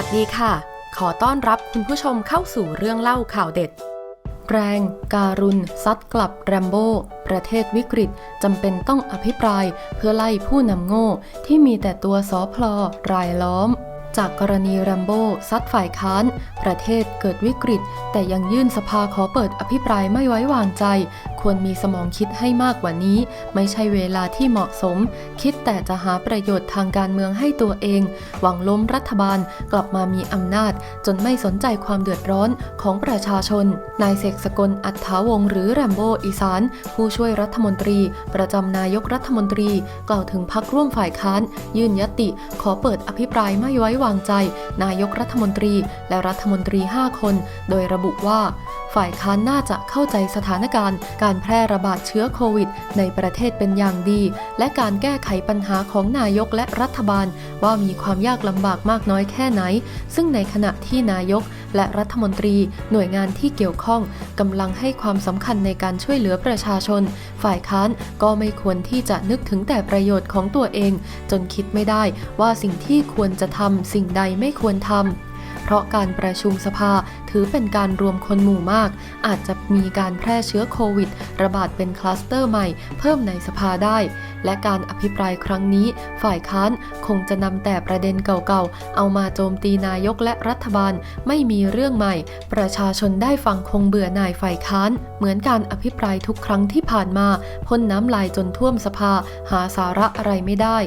วัสดีค่ะ ขอต้อนรับคุณผู้ชมเข้าสู่เรื่องเล่าข่าวเด็ด แรง การุณซัดกลับแรมโบ้ประเทศวิกฤตจำเป็นต้องอภิปรายเพื่อไล่ผู้นำโง่ ที่มีแต่ตัวสอพลอรายล้อม จากกรณีแรมโบ้ซัดฝ่ายค้าน ประเทศเกิดวิกฤต แต่ยังยื่นสภาขอเปิดอภิปรายไม่ไว้วางใจควรมีสมองคิดให้มากกว่านี้ ไม่ใช่เวลาที่เหมาะสม คิดแต่จะหาประโยชน์ทางการเมืองให้ตัวเอง หวังล้มรัฐบาลกลับมามีอำนาจ จนไม่สนใจความเดือดร้อนของประชาชน นายเสกสกลอัฏฐาวงหรือแรมโบอีสาน ผู้ช่วยรัฐมนตรี ประจำนายกรัฐมนตรี กล่าวถึงพักร่วมฝ่ายค้าน ยื่นยติ ขอเปิดอภิปรายไม่ไว้วางใจ นายกรัฐมนตรี และรัฐมนตรี 5 คน โดยระบุว่าฝ่ายค้านน่าจะเข้าใจสถานการณ์ การแพร่ระบาดเชื้อโควิด ในประเทศเป็นอย่างดี และการแก้ไขปัญหาของนายกและรัฐบาล ว่ามีความยากลำบากมากน้อยแค่ไหน ซึ่งในขณะที่นายกและรัฐมนตรีหน่วยงานที่เกี่ยวข้องกำลังให้ความสำคัญในการช่วยเหลือประชาชน ฝ่ายค้านก็ไม่ควรที่จะนึกถึงแต่ประโยชน์ของตัวเอง จนคิดไม่ได้ว่าสิ่งที่ควรจะทำสิ่งใดไม่ควรทำเพราะการประชุมสภา ถือเป็นการรวมคนหมู่มาก อาจจะมีการแพร่เชื้อโควิด ระบาดเป็นคลัสเตอร์ใหม่ เพิ่มในสภาได้และการอภิปรายครั้งนี้ ฝ่ายค้านคงจะนำแต่ประเด็นเก่าๆ เอามาโจมตีนายกและรัฐบาลไม่มีเรื่องใหม่ ประชาชนได้ฟังคงเบื่อหน่ายฝ่ายค้าน เหมือนการอภิปรายทุกครั้งที่ผ่านมาพ่นน้ำลายจนท่วมสภา หาสาระอะไรไม่ได้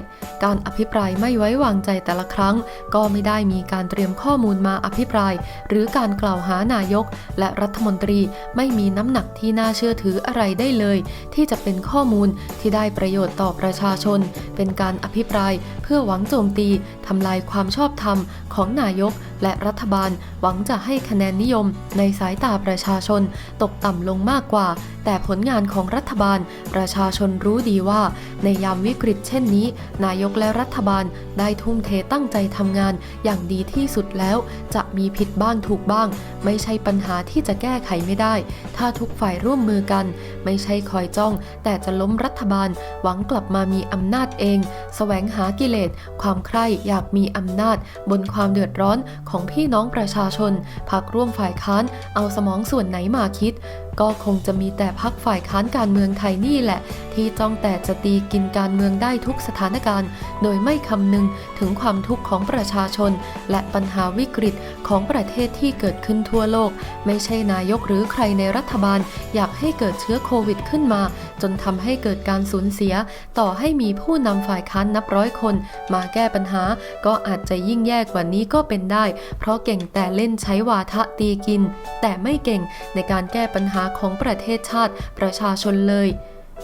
การอภิปรายไม่ไว้วางใจแต่ละครั้ง ก็ไม่ได้มีการเตรียมข้อมูลมาอภิปราย หรือการกล่าวหานายก และรัฐมนตรีไม่มีน้ำหนักที่น่าเชื่อถืออะไรได้เลย ที่จะเป็นข้อมูลที่ได้ประโยชน์ต่อประชาชน เป็นการอภิปราย พื่อหวังโจมตีทำลายความชอบธรรมของนายกและรัฐบาลหวังจะให้คะแนนนิยมในสายตาประชาชนตกต่ำลงมากกว่า แต่ผลงานของรัฐบาล ประชาชนรู้ดีว่า ในยามวิกฤตเช่นนี้ นายกและรัฐบาลได้ทุ่มเทตั้งใจทำงานอย่างดีที่สุดแล้ว จะมีผิดบ้างถูกบ้าง ไม่ใช่ปัญหาที่จะแก้ไขไม่ได้ ถ้าทุกฝ่ายร่วมมือกัน ไม่ใช่คอยจ้อง แต่จะล้มรัฐบาล หวังกลับมามีอำนาจเอง แสวงหากิเลสความใคร่อยากมีอำนาจ บนความเดือดร้อนของพี่น้องประชาชน พักร่วมฝ่ายค้าน เอาสมองส่วนไหนมาคิดก็คงจะมีแต่พักฝ่ายค้านการเมืองไทยนี่แหละ ที่จ้องแต่จะตีกินการเมืองได้ทุกสถานการณ์ โดยไม่คำนึงถึงความทุกข์ของประชาชน และปัญหาวิกฤตของประเทศที่เกิดขึ้นทั่วโลก ไม่ใช่นายกหรือใครในรัฐบาล อยากให้เกิดเชื้อโควิดขึ้นมา จนทำให้เกิดการสูญเสีย ต่อให้มีผู้นำฝ่ายค้านนับร้อยคน มาแก้ปัญหา ก็อาจจะยิ่งแย่กว่านี้ก็เป็นได้ เพราะเก่งแต่เล่นใช้วาทะตีกิน แต่ไม่เก่งในการแก้ปัญหาของประเทศชาติประชาชนเลย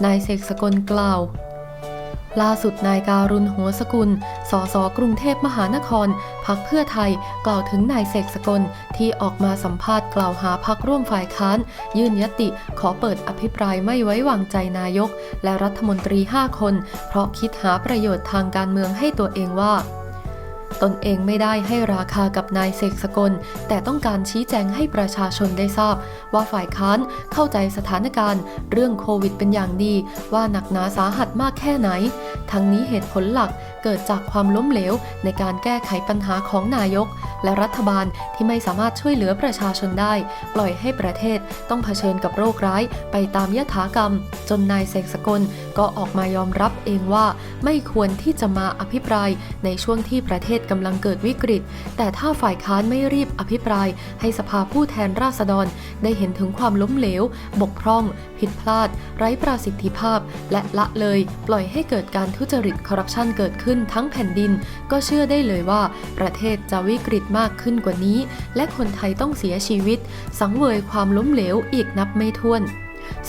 นายเสกสกลกล่าว ล่าสุดนายการุณหัวสกุล สสกรุงเทพมหานคร พักเพื่อไทยกล่าวถึงนายเสกสกลที่ออกมาสัมภาษณ์กล่าวหาพักร่วมฝ่ายค้าน ยื่นยติขอเปิดอภิปรายไม่ไว้วางใจนายก และรัฐมนตรี 5 คน เพราะคิดหาประโยชน์ทางการเมืองให้ตัวเองว่า ตนเองไม่ได้ให้ราคากับนายเสกสกล แต่ต้องการชี้แจงให้ประชาชนได้ทราบ ว่าฝ่ายค้านเข้าใจสถานการณ์ เรื่องโควิดเป็นอย่างดี ว่าหนักหนาสาหัสมากแค่ไหน ทั้งนี้เหตุผลหลักเกิดจากความล้มเหลวในการแก้ไขปัญหาของนายก และรัฐบาลที่ไม่สามารถช่วยเหลือประชาชนได้ ปล่อยให้ประเทศต้องเผชิญกับโรคร้ายไปตามยถากรรม จนนายเสกสกลก็ออกมายอมรับเองว่า ไม่ควรที่จะมาอภิปรายในช่วงที่ประเทศศกำลังเกิดวิกฤต แต่ถ้าฝ่ายค้านไม่รีบอภิปราย ให้สภาผู้แทนราษฎร ได้เห็นถึงความล้มเหลว บกพร่อง ผิดพลาด ไร้ประสิทธิภาพ และละเลย ปล่อยให้เกิดการทุจริตคอร์รัปชันเกิดขึ้นทั้งแผ่นดิน ก็เชื่อได้เลยว่า ประเทศจะวิกฤตมากขึ้นกว่านี้ และคนไทยต้องเสียชีวิต สังเวยความล้มเหลวอีกนับไม่ถ้วน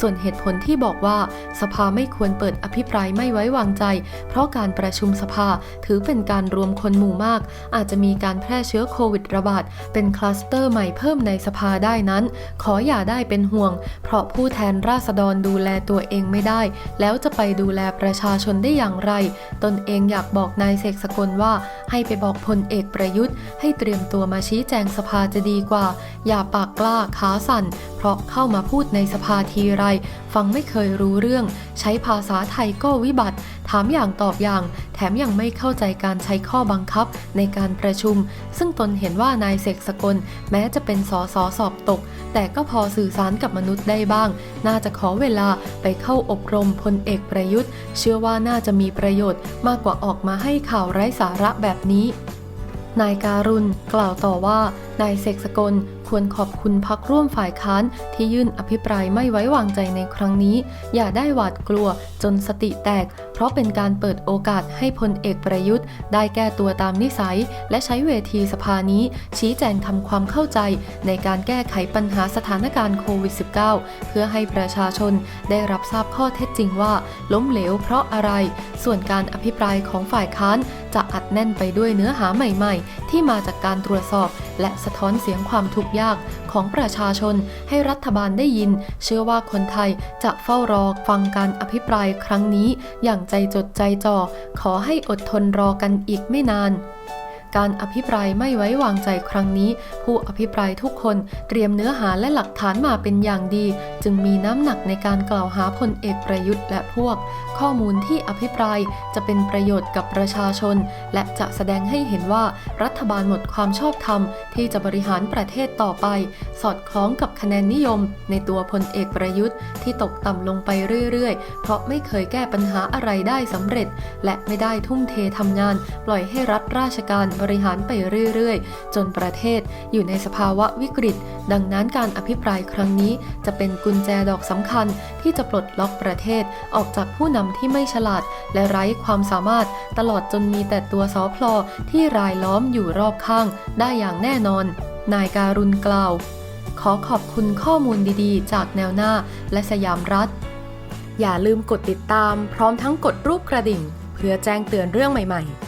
ส่วนเหตุผลที่บอกว่าสภาไม่ควรเปิดอภิปรายไม่ไว้วางใจ เพราะการประชุมสภาถือเป็นการรวมคนหมู่มาก อาจจะมีการแพร่เชื้อโควิดระบาดเป็นคลัสเตอร์ใหม่เพิ่มในสภาได้นั้น ขออย่าได้เป็นห่วง เพราะผู้แทนราษฎรดูแลตัวเองไม่ได้ แล้วจะไปดูแลประชาชนได้อย่างไร ตนเองอยากบอกนายเสกสกลว่า ให้ไปบอกพลเอกประยุทธ์ ให้เตรียมตัวมาชี้แจงสภาจะดีกว่า อย่าปากกล้าขาสั่นเพราะเข้ามาพูดในสภาทีไร ฟังไม่เคยรู้เรื่อง ใช้ภาษาไทยก็วิบัติ ถามอย่างตอบอย่าง แถมยังไม่เข้าใจการใช้ข้อบังคับในการประชุม ซึ่งตนเห็นว่านายเสกสกล แม้จะเป็นสอสอสอบตก แต่ก็พอสื่อสารกับมนุษย์ได้บ้าง น่าจะขอเวลาไปเข้าอบรมพลเอกประยุทธ์ เชื่อว่าน่าจะมีประโยชน์มากกว่าออกมาให้ข่าวไร้สาระแบบนี้นายการุณกล่าวต่อว่านายเสกสกล ควรขอบคุณพักร่วมฝ่ายค้านที่ยื่นอภิปรายไม่ไว้วางใจในครั้งนี้ อย่าได้หวาดกลัวจนสติแตก เพราะเป็นการเปิดโอกาสให้พลเอกประยุทธ์ ได้แก้ตัวตามนิสัย และใช้เวทีสภานี้ ชี้แจงทำความเข้าใจ ในการแก้ไขปัญหาสถานการณ์โควิด -19 เพื่อให้ประชาชนได้รับทราบข้อเท็จจริงว่า ล้มเหลวเพราะอะไร ส่วนการอภิปรายของฝ่ายค้านจะอัดแน่นไปด้วยเนื้อหาใหม่ๆ ที่มาจากการตรวจสอบ และสะท้อนเสียงความทุกข์ยากของประชาชนให้รัฐบาลได้ยิน เชื่อว่าคนไทยจะเฝ้ารอฟังการอภิปรายครั้งนี้ อย่างใจจดใจจ่อขอให้อดทนรอกันอีกไม่นาน การอภิปรายไม่ไว้วางใจครั้งนี้ ผู้อภิปรายทุกคนเตรียมเนื้อหาและหลักฐานมาเป็นอย่างดี จึงมีน้ำหนักในการกล่าวหาพลเอกประยุทธ์และพวก ข้อมูลที่อภิปรายจะเป็นประโยชน์กับประชาชน และจะแสดงให้เห็นว่ารัฐบาลหมดความชอบธรรมที่จะบริหารประเทศต่อไป สอดคล้องกับคะแนนนิยม ในตัวพลเอกประยุทธ์ที่ตกต่ำลงไปเรื่อยๆ เพราะไม่เคยแก้ปัญหาอะไรได้สำเร็จ และไม่ได้ทุ่มเททำงาน ปล่อยให้รัฐราชการบริหารไปเรื่อยๆ จนประเทศอยู่ในสภาวะวิกฤต ดังนั้นการอภิปรายครั้งนี้จะเป็นกุญแจดอกสำคัญที่จะปลดล็อกประเทศออกจากผู้นำที่ไม่ฉลาด และไร้ความสามารถตลอดจนมีแต่ตัวสอพลอที่รายล้อมอยู่รอบข้างได้อย่างแน่นอน นายการุณกล่าว ขอขอบคุณข้อมูลดีๆ จากแนวหน้าและสยามรัฐ อย่าลืมกดติดตามพร้อมทั้งกดรูปกระดิ่ง เพื่อแจ้งเตือนเรื่องใหม่ ๆ